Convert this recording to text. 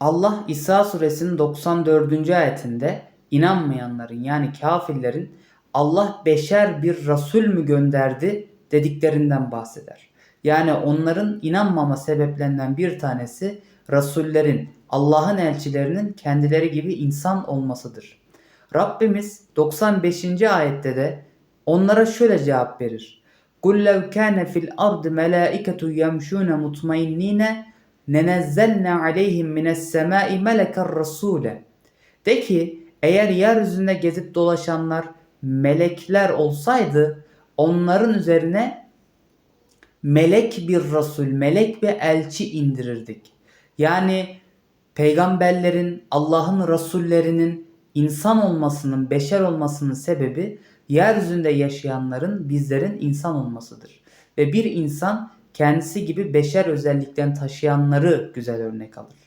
Allah İsa suresinin 94. ayetinde inanmayanların yani kafirlerin Allah beşer bir Resul mü gönderdi dediklerinden bahseder. Yani onların inanmama sebeplerinden bir tanesi Resullerin, Allah'ın elçilerinin kendileri gibi insan olmasıdır. Rabbimiz 95. ayette de onlara şöyle cevap verir. قُلْ لَوْ كَانَ فِي الْأَرْضِ مَلَائِكَةٌ يَمْشُونَ مُطْمَئِنِّينَ nenezzelne aleyhim mines semai meleken rasule. De ki eğer yeryüzünde gezip dolaşanlar melekler olsaydı onların üzerine melek bir rasul, melek bir elçi indirirdik. Yani peygamberlerin, Allah'ın rasullerinin insan olmasının, beşer olmasının sebebi yeryüzünde yaşayanların bizlerin insan olmasıdır. Ve bir insan kendisi gibi beşer özellikten taşıyanları güzel örnek alır.